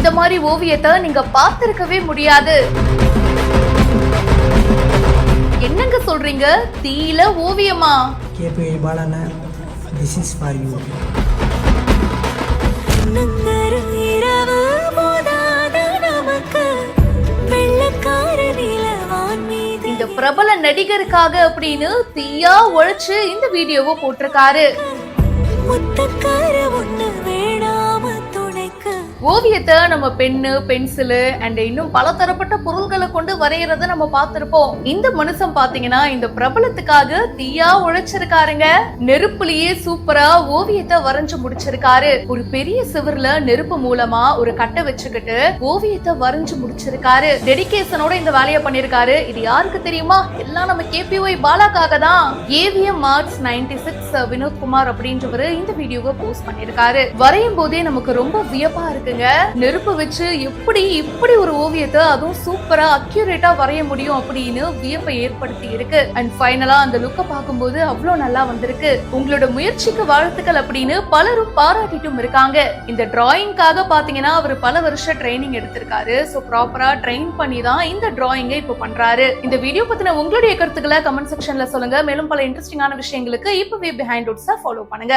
மாதிரி ஓவியத்தை நீங்க பார்த்திருக்கவே முடியாது. என்னங்க சொல்றீங்க? தீயில ஓவியமா? கேபிஐ பாலன திஸ் இஸ் ஃபார் யூ இந்த பிரபல நடிகருக்காக அப்படின்னு தீயா உழைச்சு இந்த வீடியோவை போட்டிருக்காரு. ஓவியத்தை நம்ம பென்னு பென்சிலு அண்ட் இன்னும் பல தரப்பட்ட பொருள்களை கொண்டு வரைகிறத நம்ம பார்த்திருப்போம். இந்த மனுஷன் பாத்தீங்கன்னா இந்த பிரபலத்துக்காக தீயா உழைச்சிருக்காருங்க. நெருப்புலயே சூப்பரா ஓவியத்தை வரைஞ்சு முடிச்சிருக்காரு. ஒரு பெரிய சிவர்ல நெருப்பு மூலமா ஒரு கட்டை வச்சுக்கிட்டு ஓவியத்தை வரைஞ்சு முடிச்சிருக்காரு. டெடிகேஷனோட இந்த வேலையை பண்ணிருக்காரு. இது யாருக்கு தெரியுமா? எல்லாம் நம்ம கேபிஒய் பாலாக்காக தான். AVM arts ninety six Vinothkumar அப்படின்றவரு இந்த வீடியோவை போஸ்ட் பண்ணிருக்காரு. வரையும் போதே நமக்கு ரொம்ப வியப்பா இருக்குங்க நெருப்பு வச்சு எப்படி இப்படி ஒரு ஓவியத்தை அதுவும் சூப்பரா அக்யூரேட்டா வரைய முடியும் அப்படின்னு வியப்பை ஏற்படுத்தி இருக்கு. அண்ட் ஃபைனலா அந்த லுக்கை பார்க்கும்போது அவ்வளோ நல்லா வந்திருக்கு. உங்களோட முயற்சிக்கு வாழ்த்துக்கள் அப்படின்னு பலரும் பாராட்டிட்டும் இருக்காங்க. இந்த டிராயிங்காக பாத்தீங்கன்னா அவர் பல வருஷம் ட்ரைனிங் எடுத்திருக்காரு. ஸோ ப்ராப்பரா ட்ரெயின் பண்ணி தான் இந்த டிராயிங்கை இப்போ பண்றாரு. இந்த வீடியோ பத்தின உங்களுடைய கருத்துக்களை கமெண்ட் செக்ஷன்ல சொல்லுங்க. மேலும் பல இன்ட்ரெஸ்டிங்கான விஷயங்களுக்கு இப்பவே பிஹைண்ட் ஃபாலோ பண்ணுங்க.